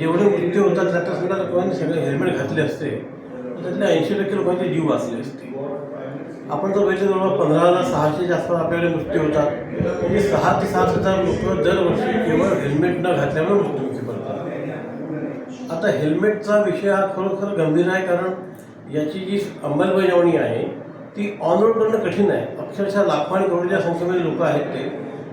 जेवढे मृत्यू होतात त्यात सुद्धा लोकांनी सगळे हेल्मेट घातले असते. त्यातल्या त्यातले ऐंशी टक्के लोकांचे जीव वाचले असते. आपण जर बघितलं जवळपास पंधरा हजार सहाशेच्या आसपास आपल्याकडे मृत्यू होतात. म्हणजे सहा ते सात हजार लोक दरवर्षी केवळ हेल्मेट न घातल्यामुळे मृत्युमुखी पडतात आता हेल्मेटचा विषय हा खरोखर गंभीर आहे कारण याची जी अंमलबजावणी आहे ती ऑन रोड करणं कठीण आहे. अक्षरशः लाखो आणि करोडच्या संख्येमध्ये लोक आहेत ते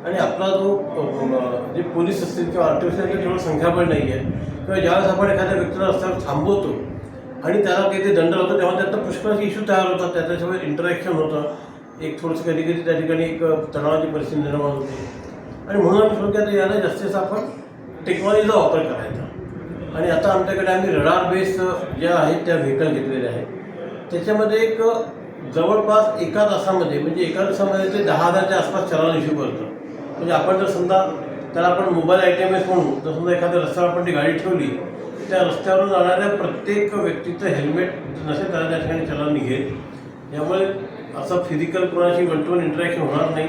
आणि आपला जो जे म्हणजे पोलीस असतील किंवा आर टी ओ असतील तेवढं संख्याबळ नाही आहे किंवा ज्यावेळेस आपण एखाद्या व्यक्तीला रस्त्यावर थांबवतो आणि त्याला काही ते दंड होतं तेव्हा त्यातनं पुष्कळचे इश्यू तयार होतात. त्याच्यासोबत इंटरॅक्शन होतं. एक थोडंसं कधी कधी त्या ठिकाणी एक तणावाची परिस्थिती निर्माण होते. आणि म्हणून आम्ही थोडक्यात याला जास्तीत जास्त आपण टेक्नॉलॉजीचा वापर करायचा. आणि आता आमच्याकडे आम्ही रडार बेस ज्या आहेत त्या व्हेकल घेतलेल्या आहेत. त्याच्यामध्ये एक जवळपास एका तासामध्ये म्हणजे एका दिवसामध्ये ते दहा हजारच्या आसपास चलान इश्यू करतं. म्हणजे आपण जर समजा त्याला आपण mobile I T M S म्हणू जर समजा एखाद्या रस्त्यावर आपण ती गाडी ठेवली त्या रस्त्यावरून जाणाऱ्या प्रत्येक व्यक्तीचं हेल्मेट नसेल त्याला त्या ठिकाणी चलन निघेल यामुळे असं फिजिकल कोणाशी वन टू वन इंटरॅक्शन होणार नाही.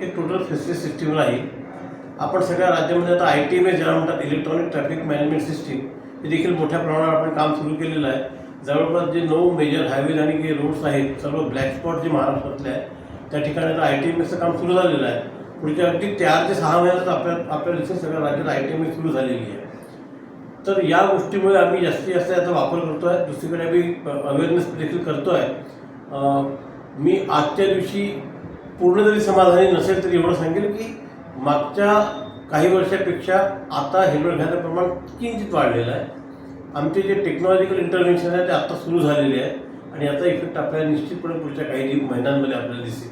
एक टोटल फेसिलिटी सिस्टीम राहील आपण सगळ्या राज्यामध्ये आता आय टी एम एस ज्याला म्हणतात इलेक्ट्रॉनिक ट्रॅफिक मॅनेजमेंट सिस्टीम हे देखील मोठ्या प्रमाणावर आपण काम सुरू केलेलं आहे. जवळपास जे नऊ मेजर हायवेज आणि जे रोड्स आहेत सर्व ब्लॅक स्पॉट जे महाराष्ट्रातले आहेत त्या ठिकाणी आता आय टी एम एसचं काम सुरू झालेलं आहे. पुढच्या अगदी चार ते सहा महिन्यात आपल्या आपल्या दिवशी सगळ्या राज्यात आय टी एम सुरू झालेली आहे. तर या गोष्टीमुळे आम्ही जास्तीत जास्त याचा वापर करतो आहे दुसरीकडे आम्ही अवेअरनेस देखील करतो आहे मी आजच्या दिवशी पूर्ण जरी समाधानी नसेल तरी एवढं सांगेल की मागच्या काही वर्षापेक्षा आता हेल्मेट घ्यायचं प्रमाण किंचित वाढलेलं आहे. आमचे जे टेक्नॉलॉजिकल इंटरव्हेन्शन आहे ते आत्ता सुरू झालेले आहे आणि याचा इफेक्ट आपल्याला निश्चितपणे पुढच्या काही महिन्यांमध्ये आपल्याला दिसेल.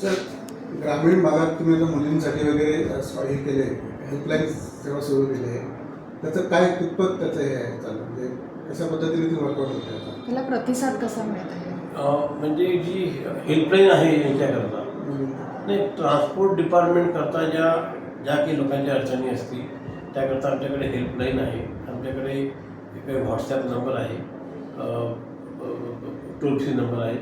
सर ग्रामीण भागात तुम्ही आता मुलींसाठी वगैरे हे केले हेल्पलाईन सेवा सुरू केली आहे. त्याचं काय कितपत त्याचं हे आहे चालू? म्हणजे कशा पद्धतीने तुम्ही वर्कआउट होतं त्याला प्रतिसाद कसा मिळत आहे? अं, म्हणजे जी हेल्पलाईन आहे यांच्याकरता नाही ट्रान्सपोर्ट डिपार्टमेंट करता ज्या ज्या काही लोकांच्या अडचणी असतील त्याकरता आमच्याकडे हेल्पलाईन आहे. आमच्याकडे एक व्हॉट्सॲप नंबर आहे. टोल फ्री नंबर आहे.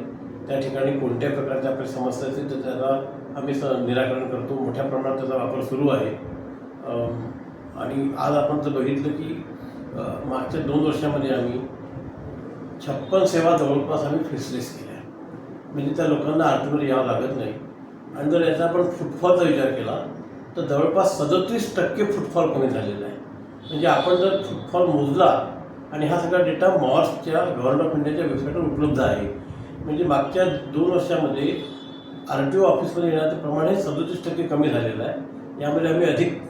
त्या ठिकाणी कोणत्या प्रकारच्या आपल्या समस्या असतील तर त्याचा आम्ही स निराकरण करतो. मोठ्या प्रमाणात त्याचा वापर सुरू आहे. आणि आज आपण जर बघितलं की मागच्या दोन वर्षामध्ये आम्ही छप्पन सेवा जवळपास आम्ही फेसलेस केल्या. म्हणजे त्या लोकांना आरटीओवर यावं लागत नाही. आणि जर याचा आपण फुटफॉलचा विचार केला तर जवळपास सदतीस टक्के फुटफॉल कमी झालेला आहे. म्हणजे आपण जर फुटफॉल मोजला आणि हा सगळा डेटा मॉर्सच्या गव्हर्नमेंट ऑफ इंडियाच्या वेबसाईटवर उपलब्ध आहे म्हणजे मागच्या दोन वर्षामध्ये आर टी ओ ऑफिसमध्ये येण्याचं प्रमाण हे सदतीस टक्के कमी झालेलं आहे. यामध्ये आम्ही अधिक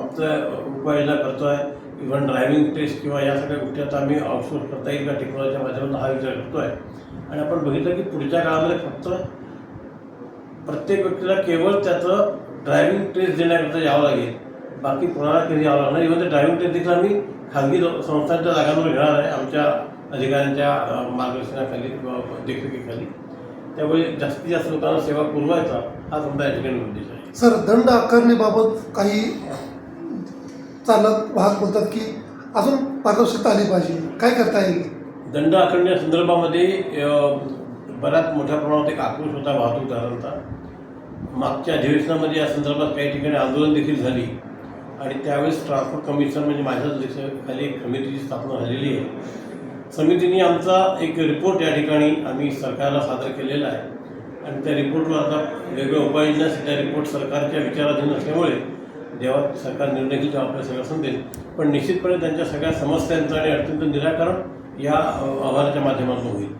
आमचा उपाययोजना करतो आहे इव्हन ड्रायव्हिंग टेस्ट किंवा या सगळ्या गोष्टी आता आम्ही आउटसोर्स करता येईल का टेक्नॉलॉजीच्या माध्यमातून हा विचार करतो आहे आणि आपण बघितलं की पुढच्या काळामध्ये फक्त प्रत्येक व्यक्तीला केवळ त्याचं ड्रायव्हिंग टेस्ट देण्याकरता यावं लागेल. बाकी कोणाला कधी यावं लागणार. इव्हन ते ड्रायव्हिंग टेस्ट देखील आम्ही खाजगी संस्थांच्या जागांवर घेणार आहे. आमच्या अधिकाऱ्यांच्या मार्गदर्शनाखाली देखरेखीखाली. त्यामुळे जास्तीत जास्त लोकांना सेवा पुरवायचा हा समजा या ठिकाणी उद्देश आहे. सर दंड आकारणीबाबत काही चालक वाहक बोलतात की अजून पारदर्शकता आली पाहिजे. काय करता येईल? दंड आकारण्या संदर्भामध्ये बऱ्याच मोठ्या प्रमाणात एक आक्रोश होता वाहतूकदारांचा मागच्या अधिवेशनामध्ये या संदर्भात काही ठिकाणी आंदोलन देखील झाली. आणि त्यावेळेस ट्रान्सपोर्ट कमिशन म्हणजे माझ्याच अध्यक्षतेखाली एक समितीची स्थापना झालेली आहे. समितीने आमचा एक रिपोर्ट या ठिकाणी आम्ही सरकारला सादर केलेला आहे. आणि त्या रिपोर्टवर आता वेगवेगळ्या उपाययोजना त्या रिपोर्ट सरकारच्या विचाराधीन असल्यामुळे जेव्हा सरकार निर्णय घेईल तेव्हा आपल्या सगळं समजेल पण निश्चितपणे त्यांच्या सगळ्या समस्यांचं आणि अडचणीचं निराकरण या अहवालाच्या माध्यमातून होईल.